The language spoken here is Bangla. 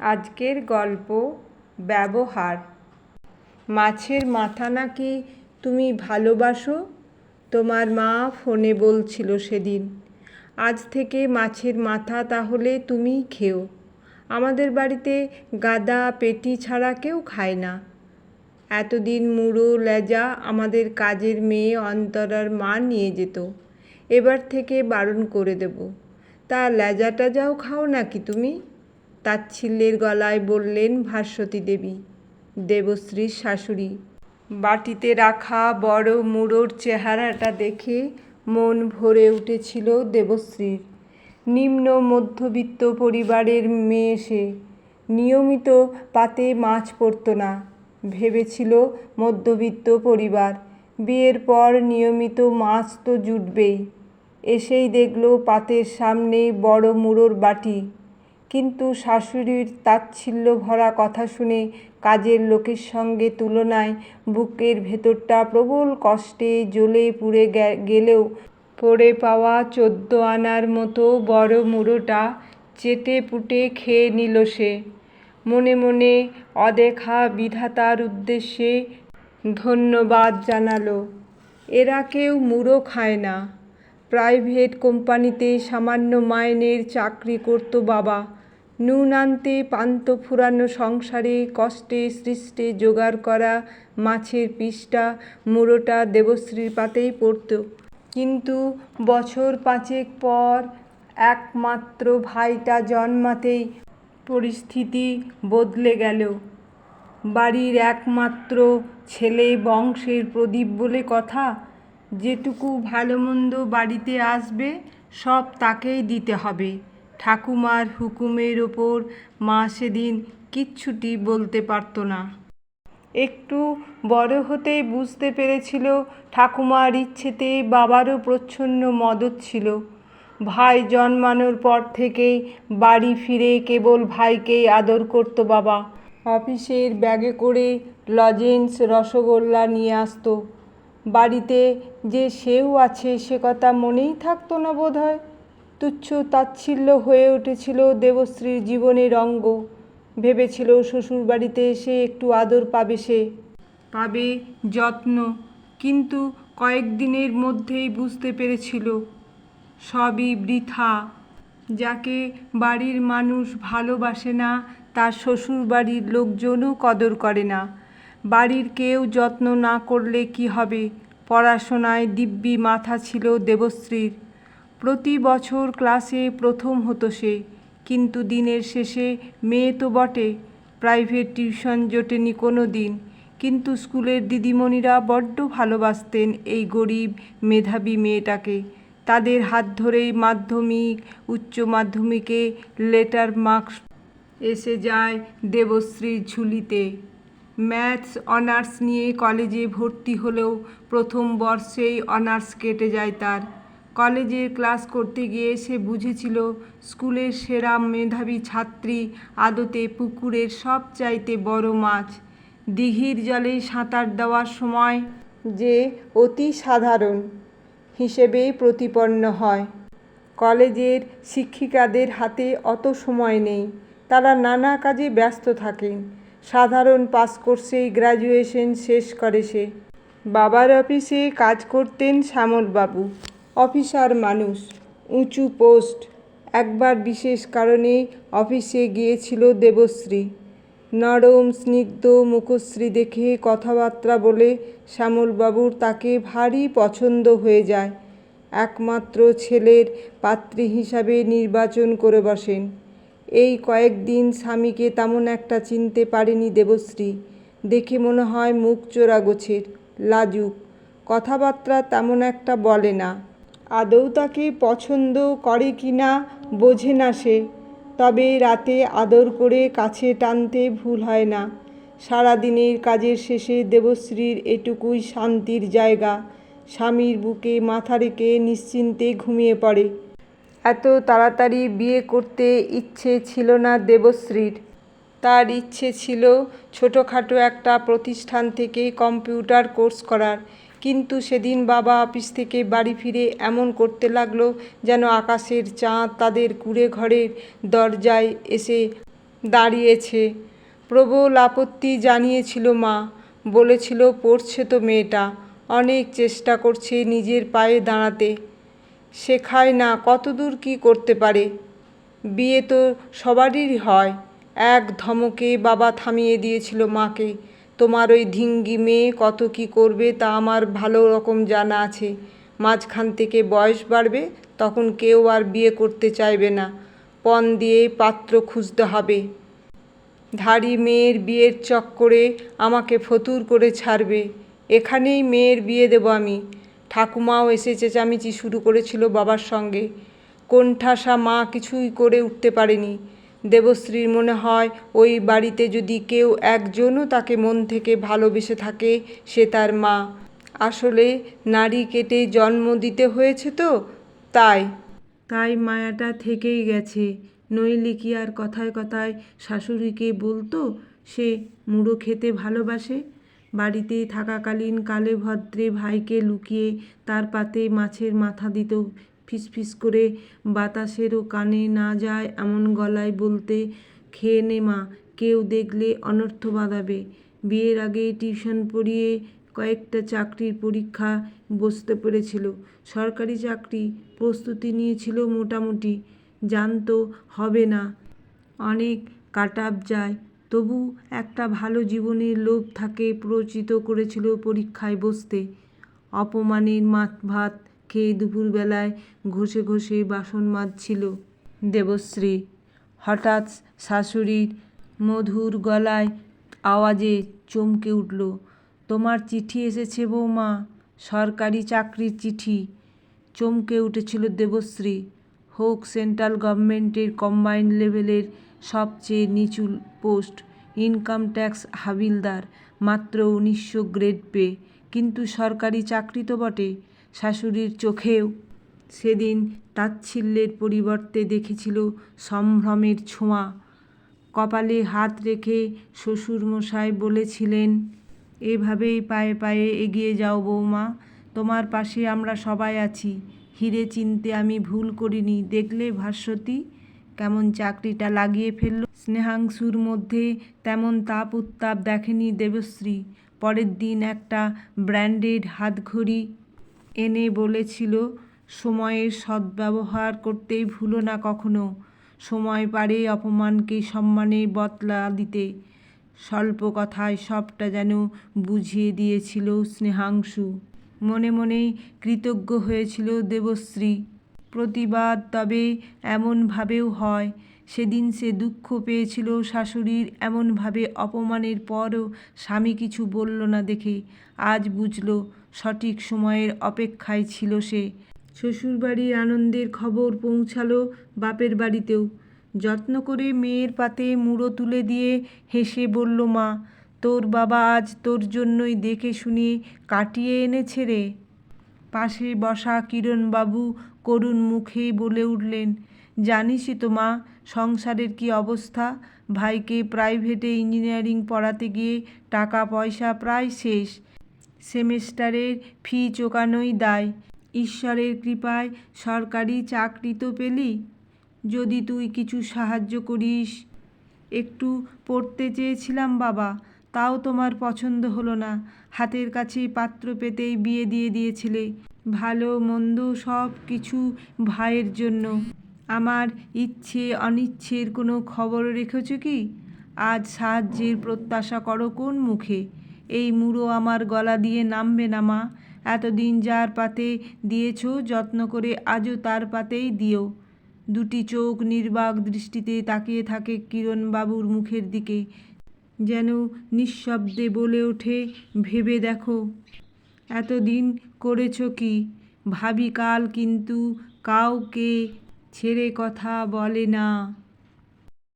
আজকের গল্প ব্যবহার। মাছের মাথা নাকি তুমি ভালোবাসো? তোমার মা ফোনে বলছিল সেদিন, আজ থেকে মাছের মাথা তাহলে তুমিই খেও। আমাদের বাড়িতে গাদা পেটি ছাড়া কেউ খায় না। এতদিন মুড়ো, লেজা আমাদের কাজের মেয়ে অন্তরার মা নিয়ে যেত। এবার থেকে বারণ করে দেব। তা লেজা টেজাও খাও নাকি তুমি? তাচ্ছিল্যের গলায় বললেন, ভাস্বতী দেবী, দেবশ্রীর শাশুড়ি। বাটিতে রাখা বড় মুড়োর চেহারাটা দেখে মন ভরে উঠেছিল দেবশ্রীর। নিম্ন মধ্যবিত্ত পরিবারের মেয়ে সে। নিয়মিত পাতে মাছ পড়তো না, ভেবেছিল মধ্যবিত্ত পরিবার। বিয়ের পর নিয়মিত মাছ তো জুটবেই। এসেই দেখল পাতের সামনে বড় মুড়োর বাটি। কিন্তু শাশুড়ির তাচ্ছিল্য ভরা কথা শুনে কাজের লোকের সঙ্গে তুলনায় বুকের ভেতরটা প্রবল কষ্টে জ্বলে পুড়ে গেলেও পড়ে পাওয়া চোদ্দ আনার মতো বড় মুড়োটা চেটে পুটে খেয়ে নিল সে। মনে মনে অদেখা বিধাতার উদ্দেশ্যে ধন্যবাদ জানালো। এরা কেউ মুড়ো খায় না। প্রাইভেট কোম্পানিতে সামান্য মাইনের চাকরি করত বাবা। নুন আনতে পান্ত ফুরানো সংসারে কষ্টে সৃষ্টে জোগাড় করা মাছের পিসটা মুড়োটা দেবশ্রীর পাতেই পড়ত। কিন্তু বছর পাঁচেক পর একমাত্র ভাইটা জন্মাতেই পরিস্থিতি বদলে গেল। বাড়ির একমাত্র ছেলে বংশের প্রদীপ বলে কথা, যেটুকু ভালো মন্দ বাড়িতে আসবে সব তাকেই দিতে হবে। ঠাকুমার হুকুমের ওপর মা সেদিন কিচ্ছুটি বলতে পারত না। একটু বড় হতেই বুঝতে পেরেছিল ঠাকুমার ইচ্ছেতে বাবারও প্রচ্ছন্ন মদত ছিল। ভাই জন্মানোর পর থেকেই বাড়ি ফিরে কেবল ভাইকেই আদর করত বাবা। অফিসের ব্যাগে করে লজেন্স রসগোল্লা নিয়ে আসতো। বাড়িতে যে সেও আছে সে কথা মনেই থাকতো না বোধ হয় তুচ্ছ তাচ্ছিল্য হয়ে উঠেছিল দেবশ্রীর জীবনের অঙ্গ। ভেবেছিল শ্বশুর বাড়িতে এসে একটু আদর পাবে সে। পাবে যত্ন, কিন্তু কয়েকদিনের মধ্যেই বুঝতে পেরেছিল, সবই বৃথা। যাকে বাড়ির মানুষ ভালোবাসে না, তার শ্বশুর বাড়ির লোকজনও কদর করে না। বাড়ির কেউ যত্ন না করলে কি হবে? পড়াশোনায় দিব্যি মাথা ছিল দেবশ্রীর। প্রতি বছর ক্লাসে প্রথম হতো সে, কিন্তু দিনের শেষে মেয়ে তো বটে। প্রাইভেট টিউশন জোটেনি কোনো দিন, কিন্তু স্কুলের দিদিমণিরা বড্ড ভালোবাসতেন এই গরিব মেধাবী মেয়েটাকে। তাদের হাত ধরেই মাধ্যমিক, উচ্চ মাধ্যমিকে লেটার মার্কস এসে যায় দেবশ্রীর ঝুলিতে। ম্যাথস, অনার্স নিয়ে কলেজে ভর্তি হলেও প্রথম বর্ষেই অনার্স কেটে যায় তার। কলেজের ক্লাস করতে গিয়ে সে বুঝেছিল, স্কুলের সেরা মেধাবী ছাত্রী আদতে পুকুরের সব চাইতে বড় মাছ। দিঘির জলে সাঁতার দেওয়ার সময় যে অতি সাধারণ হিসেবে প্রতিপন্ন হয়। কলেজের শিক্ষিকাদের হাতে অত সময় নেই, তারা নানা কাজে ব্যস্ত থাকেন সাধারণ পাস কোর্সেই গ্র্যাজুয়েশন শেষ করে সে। বাবার অফিসে কাজ করতেন শ্যামলবাবু। অফিসার মানুষ, উঁচু পোস্ট। একবার বিশেষ কারণে অফিসে গিয়েছিল দেবশ্রী। নরম, স্নিগ্ধ মুখশ্রী দেখে কথাবার্তা বলে শ্যামলবাবুর তাকে ভারী পছন্দ হয়ে যায়। একমাত্র ছেলের পাত্রী হিসাবে নির্বাচন করে বসেন। এই কয়েকদিন স্বামীকে তেমন একটা চিনতে পারেনি দেবশ্রী। দেখে মনে হয় মুখ চোরা গোছের, লাজুক। কথাবার্তা তেমন একটা বলে না। আদৌ তাকে পছন্দ করে কি না বোঝে না সে। তবে রাতে আদর করে কাছে টানতে ভুল হয় না। সারাদিনের কাজের শেষে দেবশ্রীর এটুকুই শান্তির জায়গা। স্বামীর বুকে মাথা রেখে নিশ্চিন্তে ঘুমিয়ে পড়ে। এত তাড়াতাড়ি বিয়ে করতে ইচ্ছে ছিল না দেবশ্রীর। তার ইচ্ছে ছিল ছোটোখাটো একটা প্রতিষ্ঠান থেকে কম্পিউটার কোর্স করার। কিন্তু সেদিন বাবা অফিস থেকে বাড়ি ফিরে এমন করতে লাগল যেন আকাশের চাঁদ তাদের কুঁড়ে ঘরের দরজায় এসে দাঁড়িয়েছে। প্রবল আপত্তি জানিয়েছিল মা। বলেছিল, পড়ছে তো মেয়েটা, অনেক চেষ্টা করছে নিজের পায়ে দাঁড়াতে। শেখায় না কতদূর কি করতে পারে। বিয়ে তো সবারই হয়। এক ধমকে বাবা থামিয়ে দিয়েছিল মাকে। তোমার ওই ধিঙ্গি মেয়ে কত কি করবে তা আমার ভালো রকম জানা আছে। মাঝখান থেকে বয়স বাড়বে, তখন কেউ আর বিয়ে করতে চাইবে না। পণ দিয়ে পাত্র খুঁজতে হবে। ধাড়ি মেয়ের বিয়ের চক্করে আমাকে ফতুর করে ছাড়বে। এখানেই মেয়ের বিয়ে দেব আমি। ঠাকুমাও এসে চেঁচামেচি শুরু করেছিল বাবার সঙ্গে। কোণঠাসা মা কিছুই করে উঠতে পারেনি। দেবশ্রীর মনে হয়, ওই বাড়িতে যদি কেউ একজনও তাকে মন থেকে ভালোবেসে থাকে, সে তার মা। আসলে নারী কেটে জন্ম দিতে হয়েছে তো, তাই। তাই মায়াটা থেকেই গেছে। নইলে কি আর কথায় কথায় শাশুড়িকে বলতো, সে মুড়ো খেতে ভালোবাসে? বাড়িতে থাকাকালীন কালে ভদ্রে ভাইকে লুকিয়ে তার পাতে মাছের মাথা দিত ফিসফিস করে বাতাসেরও কানে না যায় এমন গলায় বলতে খেয়ে নে মা, কেউ দেখলে অনর্থ বাঁধাবে। বিয়ের আগে টিউশন পড়িয়ে কয়েকটা চাকরির পরীক্ষা বসতে পেরেছিল। সরকারি চাকরি প্রস্তুতি নিয়েছিল মোটামুটি, জানতো হবে না, অনেক কাটাপ যায়। তবু একটা ভালো জীবনের লোভ থাকে প্রচিত করেছিল পরীক্ষায় বসতে। অপমানের মাত ভাত খেয়ে দুপুরবেলায় ঘষে ঘষে বাসন মাজছিল দেবশ্রী। হঠাৎ শাশুড়ির মধুর গলায় আওয়াজে চমকে উঠল, তোমার চিঠি এসেছে বৌমা, সরকারি চাকরির চিঠি। চমকে উঠেছিল দেবশ্রী। হোক সেন্ট্রাল গভর্নমেন্টের কম্বাইন্ড লেভেলের সবচেয়ে নিচু পোস্ট ইনকাম ট্যাক্স হাবিলদার, মাত্র উনিশশো গ্রেড পে। কিন্তু সরকারি চাকরি তো বটে। শাশুড়ির চোখেও সেদিন তাচ্ছিল্যের পরিবর্তে দেখেছিল সম্ভ্রমের ছোঁয়া। কপালে হাত রেখে শ্বশুরমশাই বলেছিলেন, এভাবেই পায়ে পায়ে এগিয়ে যাও বৌমা তোমার পাশে আমরা সবাই আছি। হিরে চিনতে আমি ভুল করিনি। দেখলে ভাস্বতী, কেমন চাকরিটা লাগিয়ে ফেলল। স্নেহাংশুর মধ্যে তেমন তাপ উত্তাপ দেখেনি দেবশ্রী। পরের দিন একটা ব্র্যান্ডেড হাতঘড়ি এনে বলেছিল, সময়ের সদ্ব্যবহার করতেই ভুলো না কখনো। সময় পারে অপমানকে সম্মানে বদলা দিতে। স্বল্প কথায় সবটা যেন বুঝিয়ে দিয়েছিল স্নেহাংশু। মনে মনেই কৃতজ্ঞ হয়েছিল দেবশ্রী। প্রতিবাদ তবে এমনভাবেও হয়। সেদিন সে দুঃখ পেয়েছিল শাশুড়ির এমনভাবে অপমানের পরও স্বামী কিছু বলল না দেখে। আজ বুঝল সঠিক সময়ের অপেক্ষায় ছিল সে। শ্বশুরবাড়ির আনন্দের খবর পৌঁছালো বাপের বাড়িতেও। যত্ন করে মেয়ের পাতে মুড়ো তুলে দিয়ে হেসে বলল, মা, তোর বাবা আজ তোর জন্যই দেখে শুনে কাটিয়ে এনেছে রে। পাশে বসা কিরণবাবু করুণ মুখে বলে উঠলেন জানিসই তো, মা, সংসারের কি অবস্থা? ভাইকে প্রাইভেটে ইঞ্জিনিয়ারিং পড়াতে গিয়ে টাকা পয়সা প্রায় শেষ। সেমেস্টারের ফি চোকানোই দায়। ঈশ্বরের কৃপায় সরকারি চাকরি তো পেলি। যদি তুই কিছু সাহায্য করিস। একটু পড়তে চেয়েছিলাম বাবা, তাও তোমার পছন্দ হলো না। হাতের কাছে পাত্র পেতেই বিয়ে দিয়ে দিয়েছিলে। ভালো মন্দ সব কিছু ভাইয়ের জন্য। আমার ইচ্ছে অনিচ্ছের কোনো খবর রেখেছ কি? আজ সাহায্যের প্রত্যাশা করো কোন মুখে? এই মুড়ো আমার গলা দিয়ে নামবে না, মা। এতদিন যার পাতে দিয়েছ যত্ন করে আজও তার পাতেই দিও। দুটি চোখ নির্বাক দৃষ্টিতে তাকিয়ে থাকে কিরণবাবুর মুখের দিকে। যেন নিঃশব্দে বলে ওঠে, ভেবে দেখো, এতদিন করেছ কি? ভাবি কাল কিন্তু কাউকে ছেড়ে কথা বলে না।